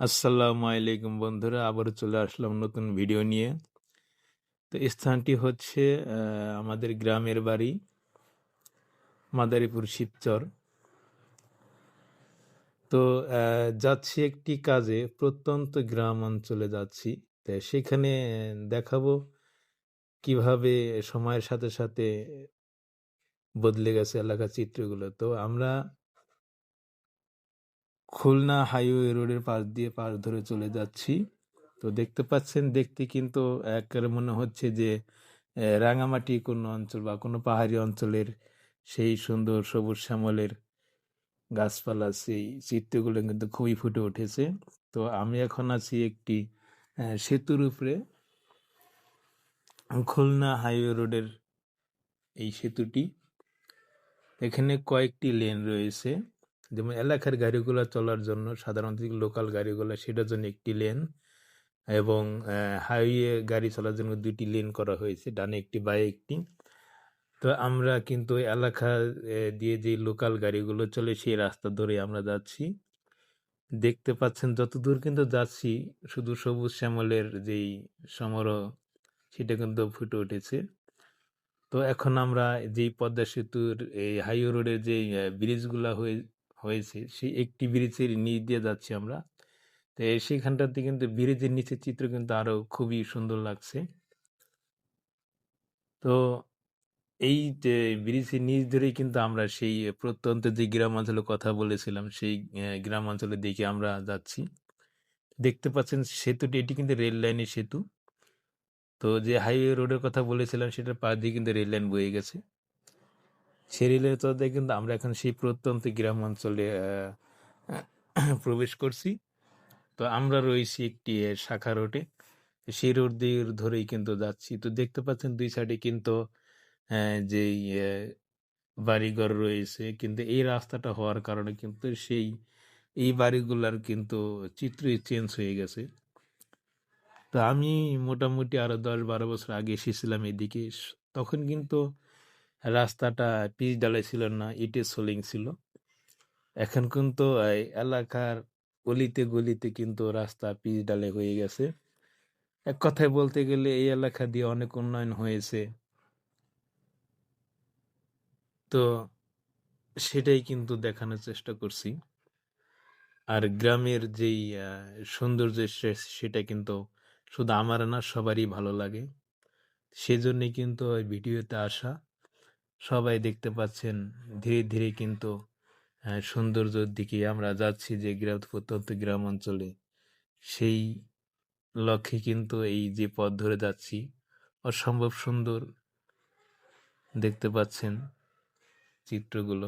আসসালামু আলাইকুম বন্ধুরা, আবারও চলে আসলাম নতুন ভিডিও নিয়ে। তো স্থানটি হচ্ছে আমাদের গ্রামের বাড়ি, মাদারীপুর শিবচর। তো যাচ্ছি একটি কাজে, প্রত্যন্ত গ্রাম অঞ্চলে যাচ্ছি। তো সেখানে দেখাবো কীভাবে সময়ের সাথে সাথে বদলে গেছে এলাকার চিত্রগুলো। তো আমরা খুলনা হাইওয়ে রোডের পাশ দিয়ে পাশ ধরে চলে যাচ্ছি। তো দেখতে পাচ্ছেন, দেখতে কিন্তু একেবারে মনে হচ্ছে যে রাঙামাটি কোনো অঞ্চল বা কোনো পাহাড়ি অঞ্চলের সেই সুন্দর সবুজ শ্যামলের গাছপালা, সেই চিত্রগুলো কিন্তু খুবই ফুটে উঠেছে। তো আমি এখন আছি একটি সেতুর উপরে। খুলনা হাইওয়ে রোডের এই সেতুটি। এখানে কয়েকটি লেন রয়েছে। যেমন এলাকার গাড়িগুলো চলার জন্য সাধারণত লোকাল গাড়িগুলো সেটার জন্য একটি লেন এবং হাইওয়ে গাড়ি চলার জন্য দুটি লেন করা হয়েছে, ডানে একটি, বায়ে একটি। তো আমরা কিন্তু এলাকা দিয়ে যে লোকাল গাড়িগুলো চলে সেই রাস্তা ধরে আমরা যাচ্ছি। দেখতে পাচ্ছেন যতদূর কিন্তু যাচ্ছি, শুধু সবুজ শ্যামলের যেই সমারোহ, সেটা কিন্তু ফুটে উঠেছে। তো এখন আমরা যেই পদ্মা সেতুর, এই হাইওয়ে রোডের যে ব্রিজগুলো হয়ে হয়েছে সেই একটি ব্রিজের নিচ দিয়ে যাচ্ছি আমরা। তো সেখানটাতে কিন্তু ব্রিজের নিচের চিত্র কিন্তু আরও খুবই সুন্দর লাগছে। তো এই যে ব্রিজের নিচ ধরেই কিন্তু আমরা সেই প্রত্যন্ত যে গ্রাম অঞ্চলের কথা বলেছিলাম সেই আহ, গ্রাম অঞ্চলের দিকে আমরা যাচ্ছি। দেখতে পাচ্ছেন সেতুটি এটি কিন্তু রেল লাইনের সেতু। তো যে হাইওয়ে রোডের কথা বলেছিলাম সেটার পাশ দিয়ে কিন্তু রেল লাইন বয়ে গেছে। সেই রেলের তলায় কিন্তু আমরা এখন সেই প্রত্যন্ত গ্রাম অঞ্চলে প্রবেশ করছি। তো আমরা রয়েছি একটি শাখা রোডে। সেই রোড দিয়ে ধরেই কিন্তু যাচ্ছি। তো দেখতে পাচ্ছেন দুই সাইডে কিন্তু যেই বাড়িঘর রয়েছে, কিন্তু এই রাস্তাটা হওয়ার কারণে কিন্তু সেই, এই বাড়িগুলার কিন্তু চিত্রই চেঞ্জ হয়ে গেছে। তো আমি মোটামুটি আরও দশ বারো বছর আগে এসেছিলাম এদিকে। তখন কিন্তু রাস্তাটা পিচ ডালাই ছিল না, ইটের সোলিং ছিল। এখন কিন্তু এই এলাকার গলিতে গলিতে কিন্তু রাস্তা পিচ ডালে হয়ে গেছে। এক কথায় বলতে গেলে এই এলাকা দিয়ে অনেক উন্নয়ন হয়েছে। তো সেটাই কিন্তু দেখানোর চেষ্টা করছি। আর গ্রামের যেই সৌন্দর্য সেটা কিন্তু শুধু আমার না, সবারই ভালো লাগে। সেজন্যই কিন্তু ওই ভিডিওতে আসা। সবাই দেখতে পাচ্ছেন, ধীরে ধীরে কিন্তু সৌন্দর্যর দিকে আমরা যাচ্ছি যে গ্রাম প্রত্যন্ত গ্রাম অঞ্চলে। সেই লক্ষ্যে কিন্তু এই যে পথ ধরে যাচ্ছি, অসম্ভব সুন্দর দেখতে পাচ্ছেন চিত্রগুলো।